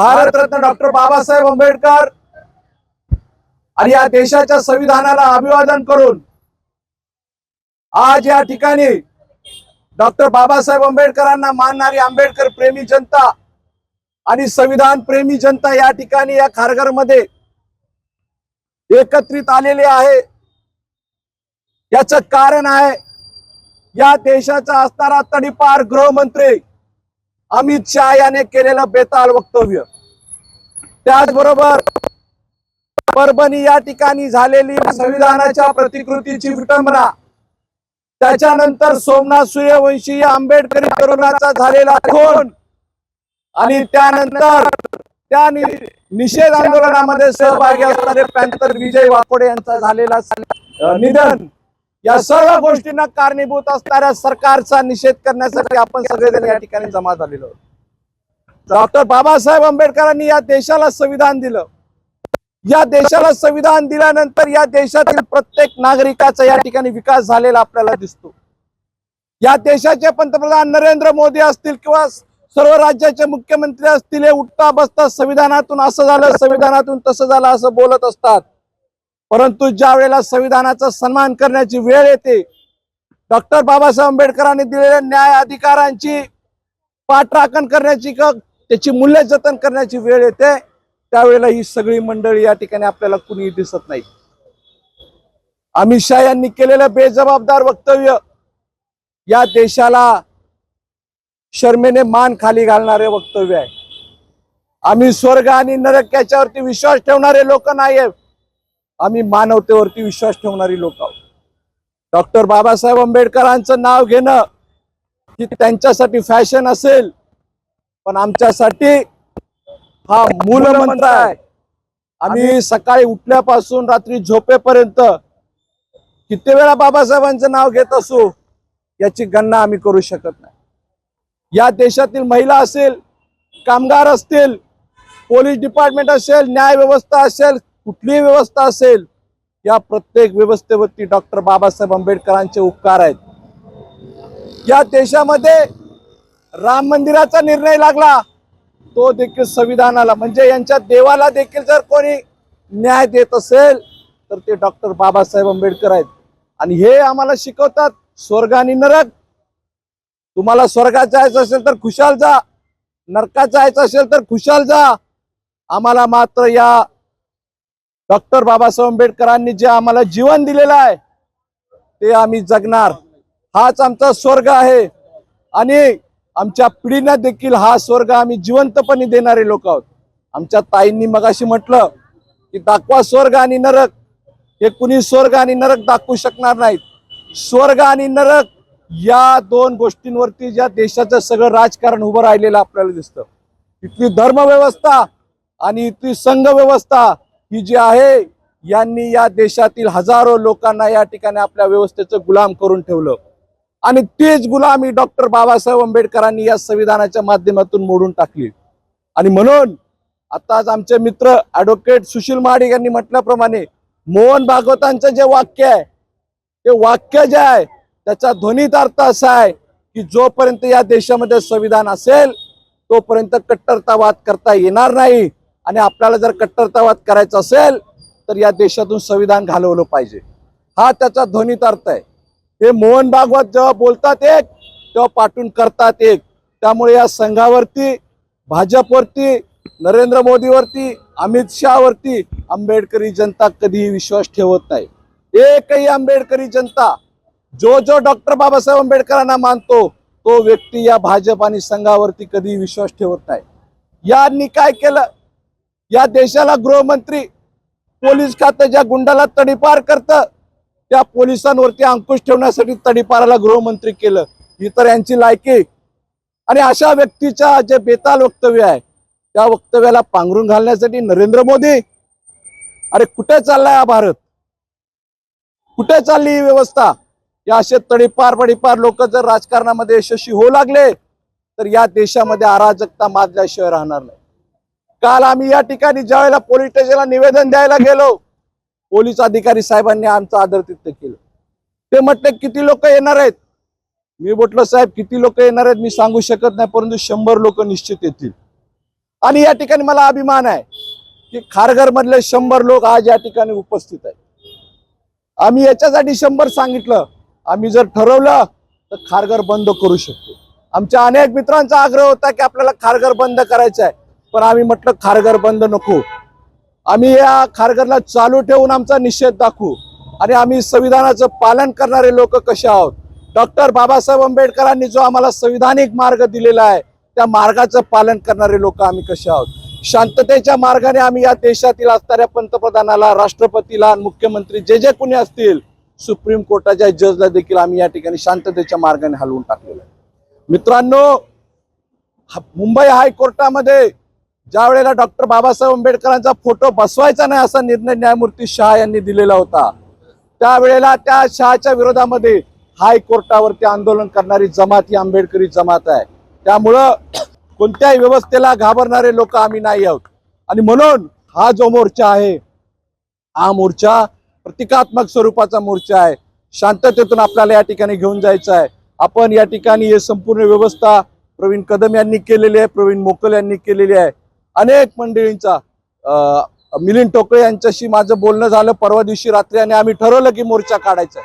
Bharat Ratna doctor Babasaheb Ambedkar आणि या देशाच्या संविधानाला अभिवादन करून आज या ठिकाणी डॉक्टर बाबासाहेब आंबेडकरांना मानणारी आंबेडकर प्रेमी जनता आणि संविधान प्रेमी जनता या ठिकाणी या खारघरमध्ये एकत्रित आलेले आहे. याच कारण आहे या देशाचा असणारा तडीपार गृहमंत्री अमित शहा याने केलेलं बेताल वक्तव्य. त्याचबरोबर परभणी या ठिकाणी झालेली संविधानाच्या प्रतिकृतीची विटंबना. त्याच्यानंतर सोमनाथ सूर्यवंशी आंबेडकरी तरुणाचा झालेला खून आणि त्यानंतर त्या निषेध आंदोलनामध्ये सहभागी असणारे पॅन्थर विजय वाकोडे यांचा झालेला निधन. या सर्व गोष्टींना कारणीभूत असणाऱ्या सरकारचा निषेध करण्यासाठी आपण सगळेजण या ठिकाणी जमा झालेलो डॉक्टर बाबासाहेब आंबेडकरांनी या देशाला संविधान दिलं. या देशाला संविधान दिल्यानंतर या देशातील प्रत्येक नागरिकाचा या ठिकाणी विकास झालेला आपल्याला दिसतो. या देशाचे पंतप्रधान नरेंद्र मोदी असतील किंवा सर्व राज्याचे मुख्यमंत्री असतील हे उठता बसता संविधानातून असं झालं संविधानातून तसं झालं असं बोलत असतात. परंतु ज्या वेळेला संविधानाचा सन्मान करण्याची वेळ येते डॉक्टर बाबासाहेब आंबेडकरांनी दिलेल्या न्याय अधिकारांची पाठराखण करण्याची क त्याची मूल्य जतन करण्याची वेळ येते त्यावेळेला ही सगळी मंडळी या ठिकाणी आपल्याला कुणीही दिसत नाही. अमित शहा यांनी केलेलं बेजबाबदार वक्तव्य या देशाला शर्मेने मान खाली घालणारे वक्तव्य आहे. आम्ही स्वर्ग आणि नरक याच्यावरती विश्वास ठेवणारे लोक नाही आहे आम्ही मानवतेवरती विश्वास ठेवणारी लोक आहोत. डॉक्टर बाबासाहेब आंबेडकरांचं नाव घेणं ही त्यांच्यासाठी फॅशन असेल पण आमच्यासाठी हा मूलमंत्र आहे. आम्ही सकाळी उठल्यापासून रात्री झोपेपर्यंत किती वेळा बाबासाहेबांचं नाव घेत असू याची गणना आम्ही करू शकत नाही. या देशातील महिला असेल कामगार असतील पोलीस डिपार्टमेंट असेल न्याय व्यवस्था असेल कुठलीही व्यवस्था असेल या प्रत्येक व्यवस्थेवरती डॉक्टर बाबासाहेब आंबेडकरांचे उपकार आहेत. या देशामध्ये राम मंदिराचा निर्णय लागला तो देखील संविधानाला म्हणजे यांच्या देवाला देखील जर कोणी न्याय देत असेल तर ते डॉक्टर बाबासाहेब आंबेडकर आहेत. आणि हे आम्हाला शिकवतात स्वर्ग आणि नरक. तुम्हाला स्वर्गात जायचं असेल तर खुशाल जा नरकात जायचं असेल तर खुशाल जा. आम्हाला मात्र या डॉक्टर बाबासाहेब आंबेडकरांनी जे आम्हाला जीवन दिलेलं आहे ते आम्ही जगणार. हाच आमचा स्वर्ग आहे. आणि आमच्या पिढींना देखील हा स्वर्ग आम्ही जिवंतपणे देणारे लोक आहोत. आमच्या ताईंनी मगाशी म्हटलं की दाखवा स्वर्ग आणि नरक. हे कुणी स्वर्ग आणि नरक दाखवू शकणार नाहीत. स्वर्ग आणि नरक या दोन गोष्टींवरती ज्या देशाचं सगळं राजकारण उभं राहिलेलं आपल्याला दिसतं. इथली धर्मव्यवस्था आणि इथली संघ व्यवस्था ही जी आहे यांनी या देशातील हजारो लोकांना या ठिकाणी आपल्या व्यवस्थेचं गुलाम करून ठेवलं. आणि तेच गुलामी डॉक्टर बाबासाहेब आंबेडकरांनी या संविधानाच्या माध्यमातून मोडून टाकली. आणि म्हणून आताच आमचे मित्र ॲडव्होकेट सुशील महाडिक यांनी म्हटल्याप्रमाणे मोहन भागवतांचं जे वाक्य आहे ते वाक्य जे आहे त्याचा ध्वनीत अर्थ असा आहे की जोपर्यंत या देशामध्ये संविधान असेल तोपर्यंत कट्टरतावाद करता येणार नाही. आणि आपल्याला जर कट्टरतावाद करायचा असेल तर या देशातून संविधान घालवलं पाहिजे. हा त्याचा ध्वनीत अर्थ आहे. हे मोहन भागवत जेव्हा बोलतात एक तेव्हा पाठून करतात एक. त्यामुळे या संघावरती भाजपवरती नरेंद्र मोदीवरती अमित शहावरती आंबेडकरी जनता कधीही विश्वास ठेवत नाही. एकही आंबेडकरी जनता जो जो डॉक्टर बाबासाहेब आंबेडकरांना मानतो तो व्यक्ती या भाजप आणि संघावरती कधी विश्वास ठेवत नाही. यांनी काय केलं? या देशाला गृहमंत्री पोलीस खातं ज्या गुंडाला तडीपार करतं? त्या पोलिसांवरती अंकुश ठेवण्यासाठी तडीपाराला गृहमंत्री केलं. ही तर यांची लायकी. आणि अशा व्यक्तीच्या जे बेताल वक्तव्य आहे त्या वक्तव्याला पांघरून घालण्यासाठी नरेंद्र मोदी. अरे कुठे चाललाय हा भारत? कुठे चालली ही व्यवस्था? या असे तडीपार पडीपार लोक जर राजकारणामध्ये यशस्वी होऊ लागले तर या देशामध्ये अराजकता माजल्याशिवाय राहणार नाही. काल आम्ही या ठिकाणी ज्यावेळेला पोलीस स्टेशनला निवेदन द्यायला गेलो पोलीस अधिकारी साहेबांनी आमचं आदरातिथ्य केलं. ते म्हटले किती लोक येणार आहेत? मी म्हटलं साहेब किती लोक येणार आहेत मी सांगू शकत नाही परंतु शंभर लोक निश्चित येतील. आणि या ठिकाणी मला अभिमान आहे की खारघर मधले शंभर लोक आज या ठिकाणी उपस्थित आहेत. आम्ही याच्यासाठी शंभर सांगितलं. आम्ही जर ठरवलं तर खारघर बंद करू शकतो. आमच्या अनेक मित्रांचा आग्रह होता की आपल्याला खारघर बंद करायचं आहे. पण आम्ही म्हटलं खारघर बंद नको. आम्ही या खारघरला चालू ठेवून आमचा निषेध दाखवू. आणि आम्ही संविधानाचं पालन करणारे लोक कसे आहोत? डॉक्टर बाबासाहेब आंबेडकरांनी जो आम्हाला संविधानिक मार्ग दिलेला आहे त्या मार्गाचं पालन करणारे लोक आम्ही कसे आहोत? शांततेच्या मार्गाने आम्ही या देशातील असणाऱ्या पंतप्रधानाला राष्ट्रपतीला मुख्यमंत्री जे जे कोणी असतील सुप्रीम कोर्टाच्या जजला देखील आम्ही या ठिकाणी शांततेच्या मार्गाने हलवून टाकलेलं आहे. मित्रांनो मुंबई हायकोर्टामध्ये ज्या वेळेला डॉक्टर बाबासाहेब आंबेडकरांचा फोटो बसवायचा नाही असा निर्णय न्यायमूर्ती शहा यांनी दिलेला होता. त्यावेळेला त्या शहाच्या विरोधामध्ये हायकोर्टावरती आंदोलन करणारी जमात ही आंबेडकरी जमात आहे. त्यामुळं कोणत्याही व्यवस्थेला घाबरणारे लोक आम्ही नाही आहोत. आणि म्हणून हा जो मोर्चा आहे हा मोर्चा प्रतिकात्मक स्वरूपाचा मोर्चा आहे. शांततेतून आपल्याला या ठिकाणी घेऊन जायचं आहे. आपण या ठिकाणी हे संपूर्ण व्यवस्था प्रवीण कदम यांनी केलेली आहे प्रवीण मोकल यांनी केलेली आहे. अनेक मंडळींचा मिलिंद टोकळे यांच्याशी माझं बोलणं झालं परवा दिवशी रात्री आणि आम्ही ठरवलं की मोर्चा काढायचा